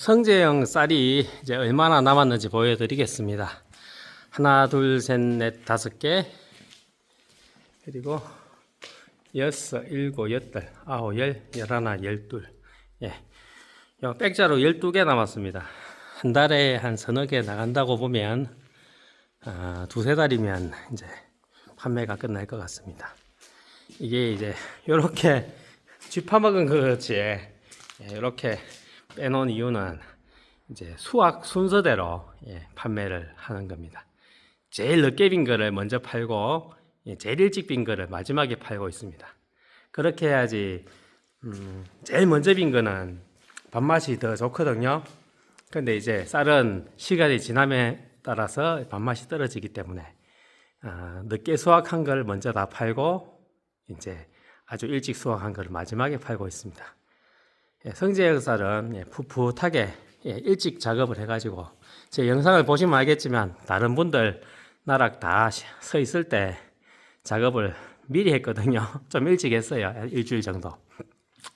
성재형 쌀이 이제 얼마나 남았는지 보여드리겠습니다. 하나, 둘, 셋, 넷, 다섯 개. 그리고 여섯, 일곱, 여덟, 아홉, 열, 열하나, 열둘. 예. 요 백자로 열두 개 남았습니다. 한 달에 한 서너 개 나간다고 보면, 아, 두세 달이면 이제 판매가 끝날 것 같습니다. 이게 이제 요렇게 쥐파먹은 거지 이렇게 빼놓은 이유는 이제 수확 순서대로 예, 판매를 하는 겁니다. 제일 늦게 빈 거를 먼저 팔고 예, 제일 일찍 빈 거를 마지막에 팔고 있습니다. 그렇게 해야지 음, 제일 먼저 빈 거는 밥맛이 더 좋거든요. 근데 이제 쌀은 시간이 지남에 따라서 밥맛이 떨어지기 때문에 아, 늦게 수확한 걸 먼저 다 팔고 이제 아주 일찍 수확한 걸 마지막에 팔고 있습니다. 예, 성지의 쌀은 예, 풋풋하게 예, 일찍 작업을 해가지고 제 영상을 보시면 알겠지만 다른 분들 나락 다 서 있을 때 작업을 미리 했거든요. 좀 일찍 했어요. 일주일 정도.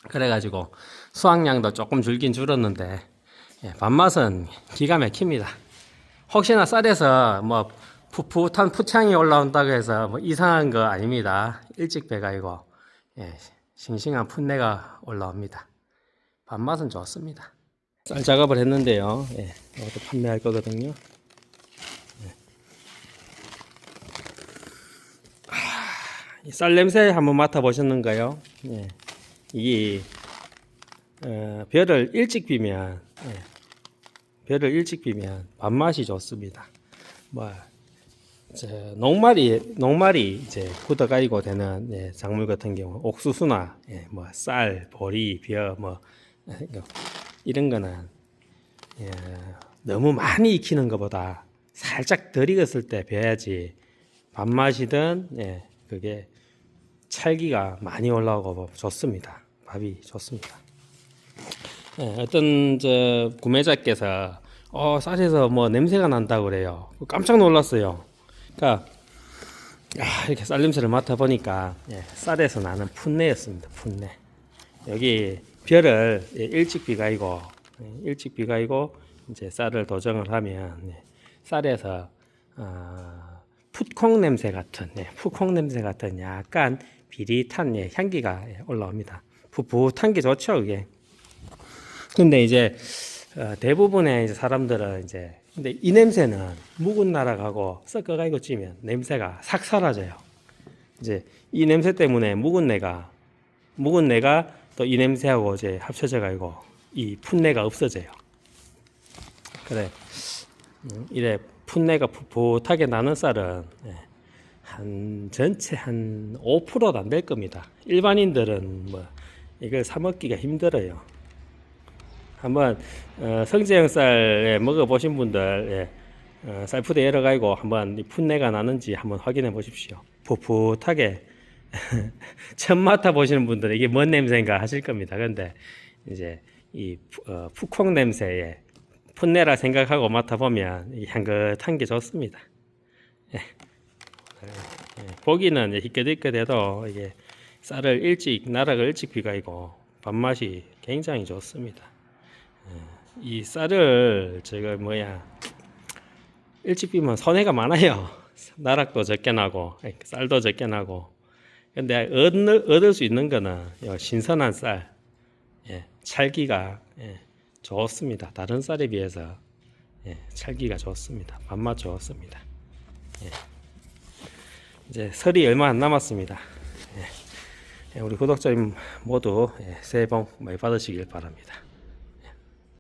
그래가지고 수확량도 조금 줄긴 줄었는데 예, 밥맛은 기가 막힙니다. 혹시나 쌀에서 뭐 풋풋한 푸창이 올라온다고 해서 뭐 이상한 거 아닙니다. 일찍 배가 이고 예, 싱싱한 풋내가 올라옵니다. 밥맛은 좋습니다. 쌀 작업을 했는데요. 예, 이것도 판매할 거거든요. 예. 아, 이쌀 냄새 한번 맡아보셨는가요? 예, 이 어, 별을 일찍 비면 예, 별을 일찍 비면 밥맛이 좋습니다. 뭐 녹말이 녹말이 이제 굳어가지고 되는 예, 작물 같은 경우 옥수수나 예, 뭐 쌀, 보리, 벼, 뭐 예, 이런 거는 예, 너무 많이 익히는 것보다 살짝 덜 익었을 때 벼야지 밥맛이든 예, 그게 찰기가 많이 올라오고 좋습니다. 밥이 좋습니다. 예, 어떤 저 구매자께서 어 쌀에서 뭐 냄새가 난다고 그래요. 깜짝 놀랐어요. 그러니까 아, 이렇게 쌀 냄새를 맡아 보니까 예, 쌀에서 나는 풋내였습니다. 풋내. 여기 별을 예, 일찍 비가이고 예, 일찍 비가이고 이제 쌀을 도정을 하면 예, 쌀에서 어, 풋콩 냄새 같은 예, 풋콩 냄새 같은 약간 비릿한 예, 향기가 예, 올라옵니다. 풋풋한 게 좋죠, 그게. 근데 이제 어, 대부분의 이제 사람들은 이제 근데 이 냄새는 묵은 나락하고 섞어가지고 찌면 냄새가 싹 사라져요. 이제 이 냄새 때문에 묵은 내가 묵은 내가 또 이 냄새하고 이제 합쳐져 가지고 이 풋내가 없어져요. 그래 음, 이래 풋내가 풋풋하게 나는 쌀은 예, 한 전체 한 5%도 안 될 겁니다. 일반인들은 뭐 이걸 사 먹기가 힘들어요. 한번 어, 성재형 쌀 예, 먹어보신 분들 예, 어, 쌀푸대 열어가지고 한번 이 풋내가 나는지 한번 확인해 보십시오. 풋풋하게 처음 맡아 보시는 분들은 이게 뭔 냄새인가 하실 겁니다. 그런데 이제 이 푸- 어, 푸콩 냄새에 풋내라 생각하고 맡아 보면 이 향긋한 게 좋습니다. 예. 예, 보기는 이제 희끗희끗해도 이게 쌀을 일찍 나락을 일찍 비가이고 밥맛이 굉장히 좋습니다. 이 쌀을 제가 뭐야 일찍 비면 손해가 많아요. 나락도 적게 나고 쌀도 적게 나고. 근데 얻을, 얻을 수 있는 거는 요 신선한 쌀, 예, 찰기가 예, 좋습니다. 다른 쌀에 비해서 예, 찰기가 좋습니다. 밥맛 좋습니다. 예. 이제 설이 얼마 안 남았습니다. 예. 예, 우리 구독자님 모두 예, 새해 복 많이 받으시길 바랍니다.